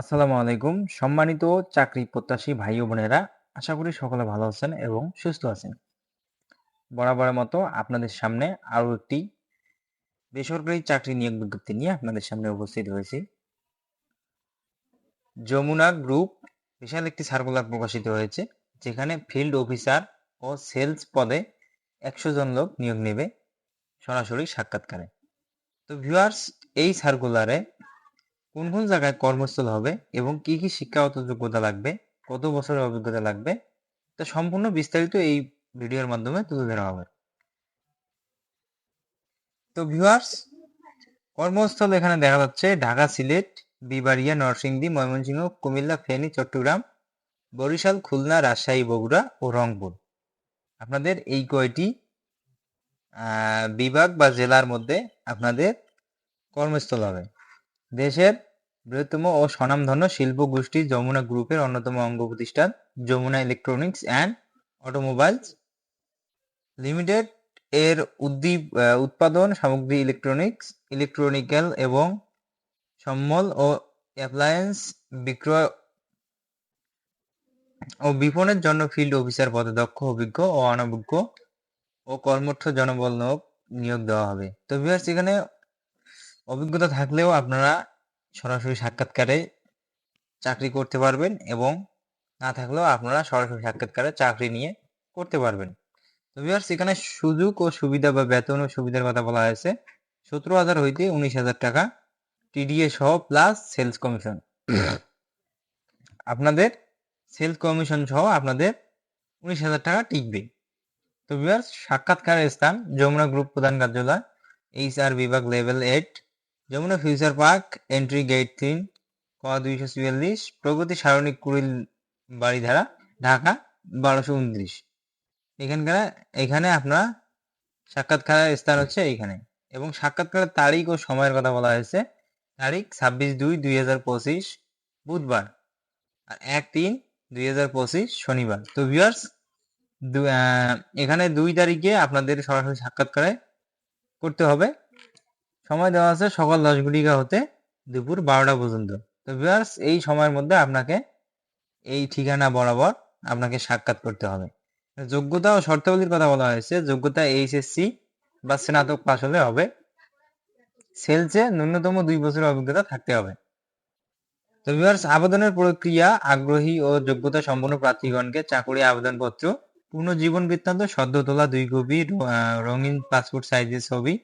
আসসালামু আলাইকুম। সম্মানিত চাকরি প্রত্যাশী ভাই ও বোনেরা, আশা করি সকলে ভালো আছেন এবং সুস্থ আছেন। বরাবরের মতো আপনাদের সামনে আরও একটি বেসরকারি চাকরি নিয়োগ বিজ্ঞপ্তি নিয়ে আপনাদের সামনে উপস্থিত হয়েছি। যমুনা গ্রুপ বিশাল একটি সার্কুলার প্রকাশিত হয়েছে, যেখানে ফিল্ড অফিসার ও সেলস পদে একশো জন লোক নিয়োগ নেবে সরাসরি সাক্ষাৎকারে। তো ভিউয়ার্স, এই সার্কুলারে কোন কোন জায়গায় কর্মস্থল হবে এবং কি কি শিক্ষাগত যোগ্যতা লাগবে? কত বছরের অভিজ্ঞতা লাগবে? তা সম্পূর্ণ বিস্তারিত এই ভিডিওর মাধ্যমে তুলে ধরা হবে। তো ভিউয়ার্স কর্মস্থল এখানে দেখা যাচ্ছে ঢাকা, সিলেট, বিবাড়িয়া, নরসিংদী, ময়মনসিংহ, কুমিল্লা, ফেনী, চট্টগ্রাম, বরিশাল, খুলনা, রাজশাহী, বগুড়া ও রংপুর। আপনাদের এই কয়টি বিভাগ বা জেলার মধ্যে আপনাদের কর্মস্থল হবে। দেশের বৃহত্তম ও স্বনামধন্য শিল্প গোষ্ঠী যমুনা গ্রুপের অন্যতম অঙ্গ প্রতিষ্ঠান, Jamuna electronics and automobiles limited এর উদ্দীপ উৎপাদন সামগ্রী ইলেকট্রনিক্স ইলেকট্রনিক্যাল এবং সম্মল ও অ্যাপ্লায়েন্স বিক্রয় ও বিপণের জন্য ফিল্ড অফিসার পদে দক্ষ, অভিজ্ঞ ও অনভিজ্ঞ ও কর্মঠ জনবল নিয়োগ দেওয়া হবে। তো ভিউয়ার্স এখানে অভিজ্ঞতা থাকলেও আপনারা সরাসরি সাক্ষাৎকারে চাকরি করতে পারবেন এবং না থাকলেও আপনারা সরাসরি সাক্ষাৎকারে চাকরি নিয়ে করতে পারবেন। তো ভিউয়ার্স এখানে সুযোগ ও সুবিধা বা বেতন ও সুবিধার কথা বলা হয়েছে। সতেরো হাজার হইতে উনিশ হাজার টাকা টিডিএ সহ প্লাস সেলস কমিশন আপনাদের সেলস কমিশন সহ আপনাদের উনিশ হাজার টাকা টিকবে। তো ভিউয়ার্স সাক্ষাৎকারের স্থান যমুনা গ্রুপ প্রধান কার্যালয় এইচ আর বিভাগ level eight Jamuna future park, entry gate তিন ক দুইশো চুয়াল্লিশ, প্রগতি সারণিক কুড়িল বাড়িধারা, ঢাকা বারোশো উনত্রিশ। এখানকার, এখানে আপনার সাক্ষাৎকারের স্থান হচ্ছে এইখানে। এবং সাক্ষাৎকারের তারিখ ও সময়ের কথা বলা হয়েছে। তারিখ ছাব্বিশ দুই দুই হাজার পঁচিশ, বুধবার। আর এক তিন দুই হাজার পঁচিশ, শনিবার। তো ভিউয়ার্স এখানে দুই তারিখে আপনাদের সরাসরি সাক্ষাৎকারে করতে হবে। সময় দেওয়া আছে সকাল দশ ঘটিকা হতে দুপুর বারোটা পর্যন্ত। তো ভিউয়ার্স, এই সময়ের মধ্যে আপনাকে এই ঠিকানা বরাবর আপনাকে সাক্ষাৎ করতে হবে। যোগ্যতা ও শর্তাবলীর কথা বলা হয়েছে, যোগ্যতা এইচএসসি বা স্নাতক পাশ হলে হবে। সেলসে ন্যূনতম দুই বছরের অভিজ্ঞতা থাকতে হবে। তো ভিউয়ার্স, আবেদনের প্রক্রিয়া আগ্রহী ও যোগ্যতা সম্পন্ন প্রার্থীগণকে চাকরি আবেদনপত্র পূর্ণ জীবন বৃত্তান্ত, সদ্য তোলা দুই কপি, রঙিন পাসপোর্ট সাইজের ছবি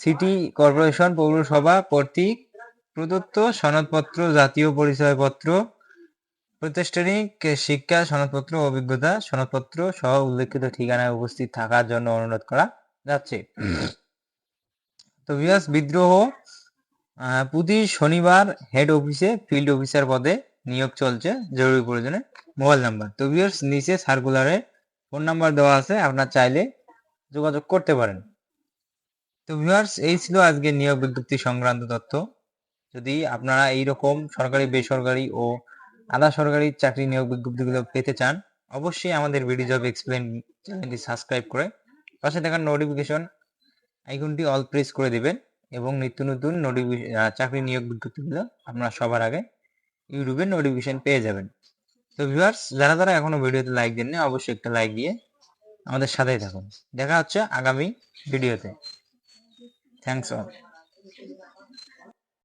সিটি কর্পোরেশন, পৌরসভা কর্তৃক প্রদত্ত সনদপত্র, জাতীয় পরিচয়পত্র, প্রতিষ্ঠানিক শিক্ষা সনদপত্র অভিজ্ঞতা সনদপত্র সহ উল্লেখিত ঠিকানায় উপস্থিত থাকার জন্য অনুরোধ করা যাচ্ছে। তো ভিউয়ার্স বিদ্রোহ প্রতি শনিবার হেড অফিসে ফিল্ড অফিসার পদে নিয়োগ চলছে, জরুরি প্রয়োজনে মোবাইল নাম্বার তো ভিউয়ার্স নিচে সার্কুলারে ফোন নাম্বার দেওয়া আছে, আপনার চাইলে যোগাযোগ করতে পারেন। তো ভিউয়ার্স এই ছিল আজকে নিয়োগ বিজ্ঞপ্তি সংক্রান্ত তথ্য। যদি আপনারা এই রকম সরকারি, বেসরকারি ও আধা সরকারি চাকরি নিয়োগ বিজ্ঞপ্তিগুলো পেতে চান, অবশ্যই আমাদের ভিডিও জব এক্সপ্লেন চ্যানেলটি সাবস্ক্রাইব করে পাশে থাকা নোটিফিকেশন আইকনটি অল প্রেস করে দিবেন এবং নিত্য নতুন নোটিফিকেশন চাকরি নিয়োগ বিজ্ঞপ্তিগুলো আপনারা সবার আগে ইউটিউবে নোটিফিকেশন পেয়ে যাবেন। তো ভিউয়ার্স যারা যারা এখনও ভিডিওতে লাইক দেননি, অবশ্যই একটা লাইক দিয়ে আমাদের সাথেই থাকুন। দেখা হচ্ছে আগামী ভিডিওতে থ্যাংকস অল